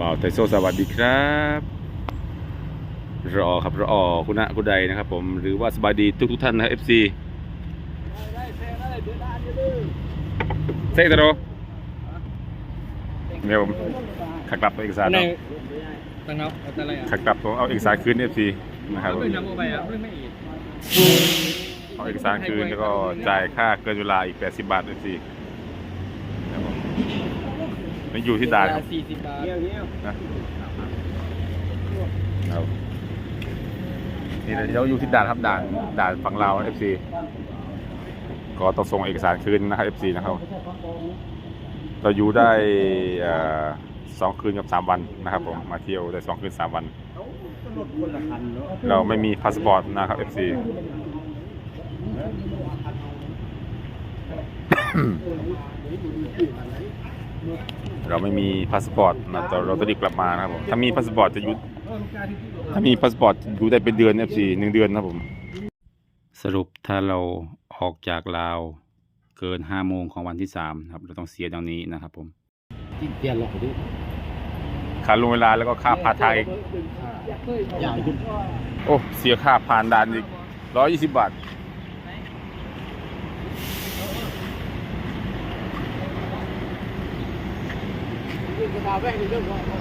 บ่าวไทโซสวัสดีครับ รอครับรอคุณะคุณใดนะครับผมหรือว่าสบายดีทุกทุกๆท่านนะครับ FC เซ็กตโรเดี๋ยวผมขักกลับตัวเอกสารในเนาะตั้งเนาะเอาแต่อะไรอะขักกลับตัวเอาเอกสารคืน FC นะครับผมเรื่องน้ำไปอะเรื่องไม่อีกเอาเอกสารคืนแล้วก็จ่ายค่าเกินเวลาอีก 80 บาท FC นะครับผม นี่อยู่ที่ด่านครับสี่สิบบาทนะครับนี่นะเราอยู่ที่ด่านครับด่านด่านฝั่งลาวเอฟซีก็ต้องส่งเอกสารคืนนะครับเอฟซีนะครับเราอยู่ได้เอ่อสองคืนกับสามวันนะครับผมมาเที่ยวได้สองคืนสามวัน เราไม่มีพาสปอร์ตนะครับเอฟซี เราไม่มีพาสปอร์ตนะแต่เราต้องรีบกลับมานะครับผมถ้ามีพาสปอร์ตจะอยู่ถ้ามีพาสปอร์ตอยู่ได้เป็นเดือน FC หนึ่งเดือนนะครับผม สรุปถ้าเราออกจากลาวเกินห้าโมงของวันที่สามครับ เราต้องเสียดังนี้นะครับผมจิ้มเตียนหรอกดิค่าลงเวลาแล้วก็ค่าพาทางอีกใหญ่ขึ้นโอ้เสียค่าผ่านด่านอีกร้อยยี่สิบบาท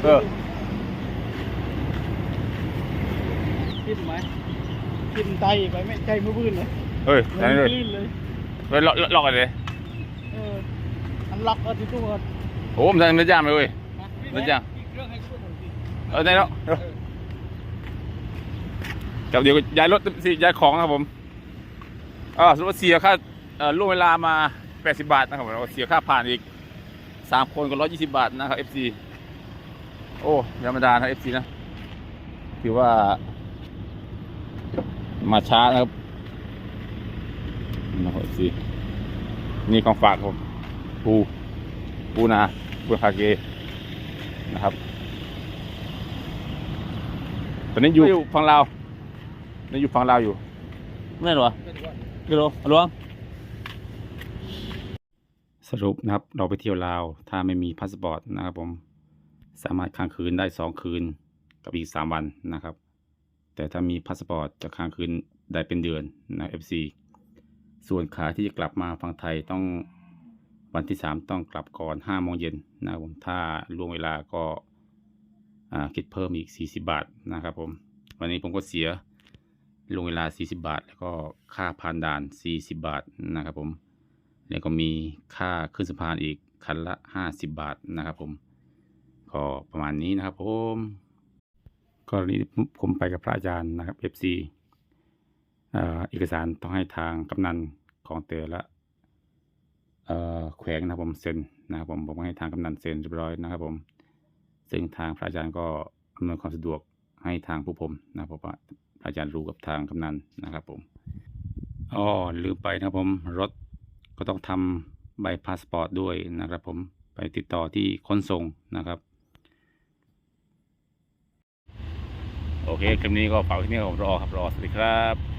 เออจิ้มไหมจิ้มไตไปไม่ใจมือบื้นเลยเฮ้ยนั่นเลยลื่นเลยเฮ้ยล็อกล็อกล็อกกันเลยเอออันล็อกเอาที่ตู้ก่อนโอ้ผมทำไม่จ้างเลยเว้ยไม่จ้างเรื่องให้กูหน่อยสิเออได้แล้วเออกับเดี๋ยวย้ายรถสิย้ายของนะครับผมอ่าสมมติว่าเสียค่าเอ่อล่วงเวลามา 80 บาทนะครับผมแล้วก็เสียค่าผ่านอีก 3คนก็120บาทนะครับ FC โอ้ไม่ธรรมดานะ FC นะ ถือว่า มาช้านะครับนะครับ FC นี่ของฝากครับผมปูปูนาปูคาเกนะครับ ตอนนี้อยู่ฝั่งลาวนี่อยู่ฝั่งลาวอยู่ไม่หรอกิโลหลวง สรุปนะครับเราไปเที่ยวลาว ถ้าไม่มีพาสปอร์ตนะครับผมสามารถค้างคืนได้สองคืนกับอีกสามวันนะครับ แต่ถ้ามีพาสปอร์ตจะค้างคืนได้เป็นเดือนนะ FC ส่วนขาที่จะกลับมาฝั่งไทยต้องวันที่สามต้องกลับก่อนห้าโมงเย็นนะครับผมถ้าล่วงเวลาก็คิดเพิ่มอีก 40 บาทนะครับผมวันนี้ผมก็เสียลงเวลา 40 บาท แล้วก็ค่าผ่านด่าน 40 บาทนะครับผม แล้วก็มีค่าขึ้นสะพานอีกคันละ 50 บาทนะครับผม ก็ประมาณนี้นะครับผมกรณีผมไปกับพระอาจารย์นะครับ FC เอ่อเอกสารต้องให้ทางกำนันของแต่ละเอ่อแขวงนะครับผมเซ็นนะครับผมผมก็ให้ทางกำนันเซ็นเรียบร้อยนะครับผม ซึ่งทางพระอาจารย์ก็อำนวยความสะดวกให้ทางผู้ผมนะเพราะว่าพระอาจารย์รู้กับทางกำนันนะครับผมอ๋อลืมไปนะครับผมรถ ก็ต้องทำใบพาสปอร์ตด้วยนะครับผมไปติดต่อที่ขนส่งนะครับโอเคคลิปนี้ก็ฝากที่นี่ผมรอครับรอสวัสดีครับ